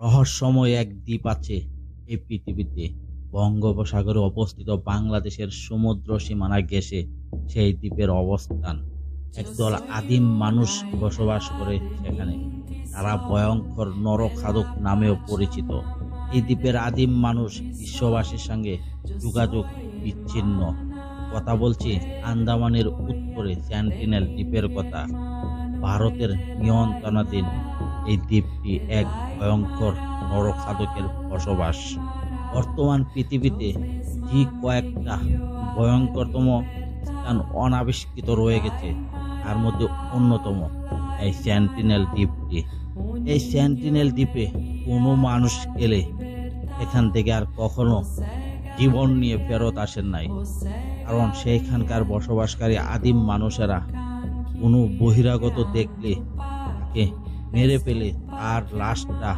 রহস্যময় এক দ্বীপ আছে এই পৃথিবীতে। বঙ্গোপসাগরে অবস্থিত বাংলাদেশের সমুদ্র সীমানা গেছে সেই দ্বীপের অবস্থান। একদল আদিম মানুষ বসবাস করে সেখানে। তারা ভয়ঙ্কর নরখাদক নামেও পরিচিত। এই দ্বীপের আদিম মানুষ বিশ্ববাসীর সঙ্গে যোগাযোগ বিচ্ছিন্ন। কথা বলছি আন্দামানের উত্তরে সেন্টিনেল দ্বীপের কথা। ভারতের নিয়ন্ত্রণাধীন এই দ্বীপটি এক ভয়ঙ্কর নরক নরখাদকের বসবাস। বর্তমান পৃথিবীতে যে কয়েকটা ভয়ঙ্করতম স্থান অনাবিষ্কৃত রয়ে গেছে। তার মধ্যে অন্যতম এই স্যান্টিনেল দ্বীপটি। এই স্যান্টিনেল দ্বীপে কোনো মানুষ গেলে এখান থেকে আর কখনো জীবন নিয়ে ফেরত আসেন নাই। কারণ সেইখানকার বসবাসকারী আদিম মানুষেরা কোনো বহিরাগত দেখলে তাকে মেরে ফেলে তার লাশটা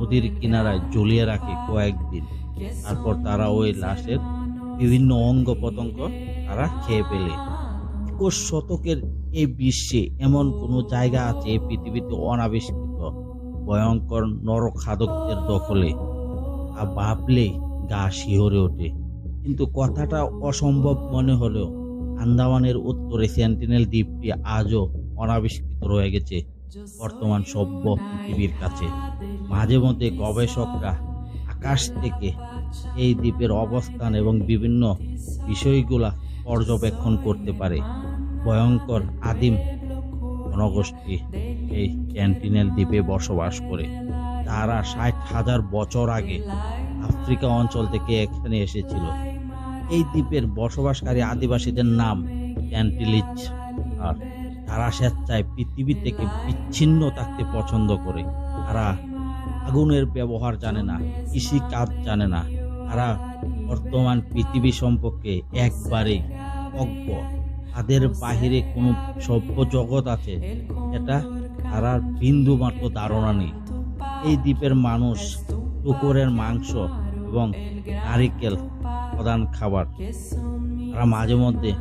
নদীর কিনারায় ঝুলিয়ে রাখে কয়েকদিন। তারপর তারা ওই লাশের বিভিন্ন অঙ্গ প্রত্যঙ্গ তারা খেয়ে ফেলে। একুশ শতকের এই বিশ্বে এমন কোনো জায়গা আছে এই পৃথিবীতে অনাবিষ্কৃত? ভয়ঙ্কর নরখাদকদের দখলে। আর ভাবলেই গা শিহরে ওঠে। কিন্তু কথাটা অসম্ভব মনে হলেও আন্দামানের উত্তরে সেন্টিনেল দ্বীপটি আজও অনাবিষ্কৃত রয়ে গেছে। বর্তমান সভ্য পৃথিবীর কাছে মাঝে মধ্যে গবেষকরা আকাশ থেকে এই দ্বীপের অবস্থান এবং বিভিন্ন বিষয়গুলা পর্যবেক্ষণ করতে পারে। ভয়ঙ্কর আদিম জনগোষ্ঠী এই সেন্টিনেল দ্বীপে বসবাস করে। তারা ষাট হাজার বছর আগে আফ্রিকা অঞ্চল থেকে এখানে এসেছিল। এই দ্বীপের বসবাসকারী আদিবাসীদের নাম ক্যান্টিলিজ আর তারা স্বেচ্ছায় পৃথিবী থেকে বিচ্ছিন্ন থাকতে পছন্দ করে। তারা আগুনের ব্যবহার জানে না, কৃষি কাজ জানে না। তারা বর্তমান পৃথিবী সম্পর্কে একবারে অজ্ঞ। তাদের বাহিরে কোনো সভ্য জগৎ আছে এটা তারা বিন্দু মাত্র ধারণা নেই। এই দ্বীপের মানুষ কুকুরের মাংস এবং নারিকেল প্রধান খাবার। তারা মাঝে মধ্যে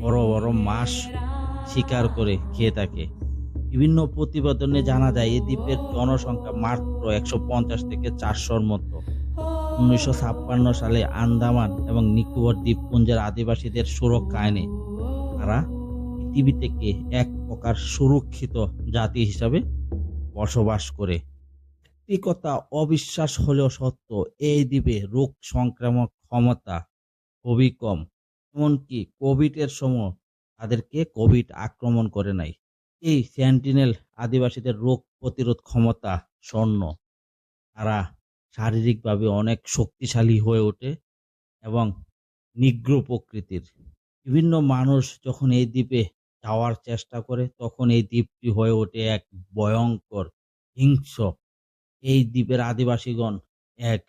বড় বড় মাছ শিকার করে খেয়ে থাকে। বিভিন্ন প্রতিবেদনে জানা যায়, এই দ্বীপের জনসংখ্যা মাত্র একশো পঞ্চাশ থেকে চারশোর মতো। উনিশশো ছাপ্পান্ন সালে আন্দামান এবং নিকোবর দ্বীপপুঞ্জের আদিবাসীদের সুরক্ষা আইনে তারা পৃথিবী থেকে এক প্রকার সুরক্ষিত জাতি হিসাবে বসবাস করে। একটি কথা অবিশ্বাস হলেও সত্য, এই দ্বীপে রোগ সংক্রামক ক্ষমতা খুবই কম। এমনকি কোভিডের সময় তাদেরকে কোভিড আক্রমণ করে নাই। এই সেন্টিনেল আদিবাসীদের রোগ প্রতিরোধ ক্ষমতা স্বর্ণ। তারা শারীরিকভাবে অনেক শক্তিশালী হয়ে ওঠে এবং নিগ্র প্রকৃতির। বিভিন্ন মানুষ যখন এই দ্বীপে যাওয়ার চেষ্টা করে, তখন এই দ্বীপটি হয়ে ওঠে এক ভয়ঙ্কর হিংস্র। এই দ্বীপের আদিবাসীগণ এক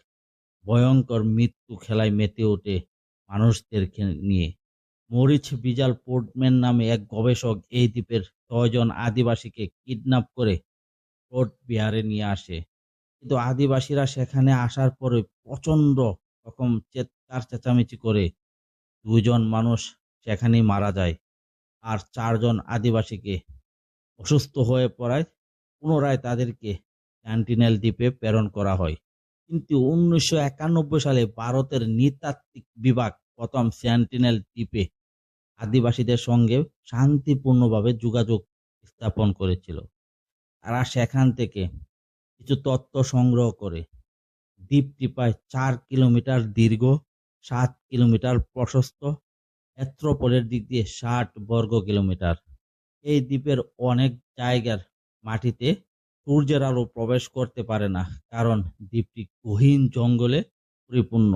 ভয়ঙ্কর মৃত্যু খেলায় মেতে ওঠে মানুষদেরকে নিয়ে। মরিচ বিজাল পোর্টম্যান নামে এক গবেষক এই দ্বীপের ছয়জন আদিবাসীকে কিডন্যাপ করে পোর্ট বিহারে নিয়ে আসে। কিন্তু আদিবাসীরা সেখানে আসার পরে প্রচণ্ড রকম চেৎকার চেঁচামেচি করে দুজন মানুষ সেখানেই মারা যায় আর চারজন আদিবাসীকে অসুস্থ হয়ে পড়ায় পুনরায় তাদেরকে স্যান্টিনেল দ্বীপে প্রেরণ করা হয়। কিন্তু উনিশশো একানব্বই সালে ভারতের নৃতাত্ত্বিক বিভাগ প্রথম স্যান্টিনেল দ্বীপে আদিবাসীদের সঙ্গে শান্তিপূর্ণভাবে যোগাযোগ স্থাপন করেছিল। তারা সেখান থেকে কিছু তথ্য সংগ্রহ করে। দ্বীপটি প্রায় চার কিলোমিটার দীর্ঘ, সাত কিলোমিটার প্রশস্ত ক্ষেত্রফলের দিক দিয়ে ষাট বর্গ কিলোমিটার। এই দ্বীপের অনেক জায়গার মাটিতে সূর্যের আলো প্রবেশ করতে পারে না, কারণ দ্বীপটি গহীন জঙ্গলে পরিপূর্ণ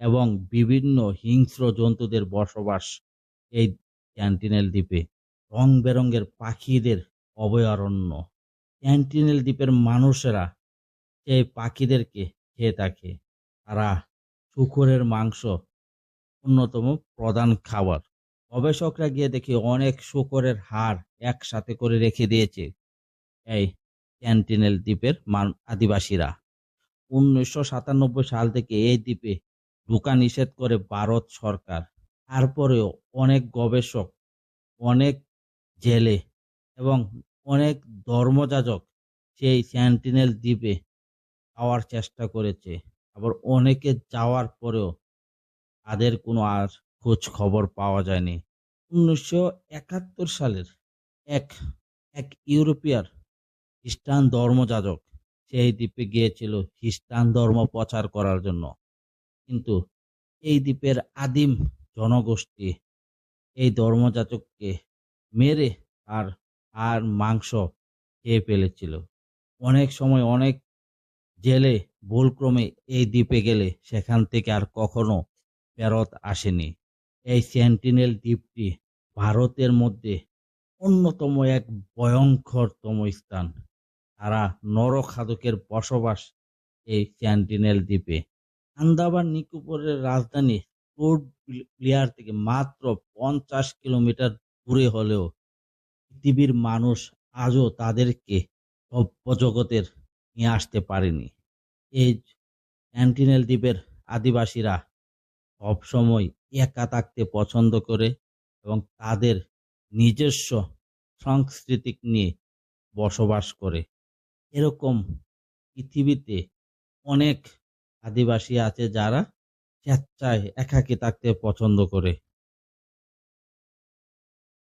এবং বিভিন্ন হিংস্র জন্তুদের বসবাস এই ক্যান্টিনেল দ্বীপে রং বেরঙের পাখিদের অভয়ারণ্য। ক্যান্টিনেল দ্বীপের মানুষেরা এই পাখিদেরকে খেয়ে থাকে। তারা শুকুরের মাংস, অন্যতম প্রধান খাবার। গবেষকরা গিয়ে দেখি অনেক শুকরের হাড় একসাথে করে রেখে দিয়েছে এই ক্যান্টিনেল দ্বীপের মান, আদিবাসীরা। উনিশশো সাতানব্বই সাল থেকে এই দ্বীপে ঢোকা নিষেধ করে ভারত সরকার তারপরেও অনেক গবেষক, অনেক জেলে এবং অনেক ধর্মযাজক সেই স্যান্টিনেল দ্বীপে যাওয়ার চেষ্টা করেছে। আবার অনেকে যাওয়ার পরেও তাদের কোনো আর খোঁজ খবর পাওয়া যায়নি। উনিশশো একাত্তর সালের এক এক ইউরোপিয়ার খ্রিস্টান ধর্মযাজক সেই দ্বীপে গিয়েছিল খ্রিস্টান ধর্ম প্রচার করার জন্য। কিন্তু এই দ্বীপের আদিম জনগোষ্ঠী এই ধর্মযাজককে মেরে আর আর মাংস খেয়ে ফেলেছিল। অনেক সময় অনেক জেলে ভুলক্রমে এই দ্বীপে গেলে সেখান থেকে আর কখনো ফেরত আসেনি। এই সেন্টিনেল দ্বীপটি ভারতের মধ্যে অন্যতম এক ভয়ঙ্করতম স্থান। তারা নরখাদকের বসবাস এই সেন্টিনেল দ্বীপে। আন্দামান নিকোবরের রাজধানী পোর্ট ব্লেয়ার থেকে মাত্র পঞ্চাশ কিলোমিটার দূরে হলেও পৃথিবীর মানুষ আজও তাদেরকে সভ্য জগতের নিয়ে আসতে পারেনি। এই অ্যান্টিনেল দ্বীপের আদিবাসীরা সবসময় একা থাকতে পছন্দ করে এবং তাদের নিজস্ব সাংস্কৃতিক নিয়ে বসবাস করে। এরকম পৃথিবীতে অনেক আদিবাসী আছে যারা স্বেচ্ছায় একাকী থাকতে পছন্দ করে।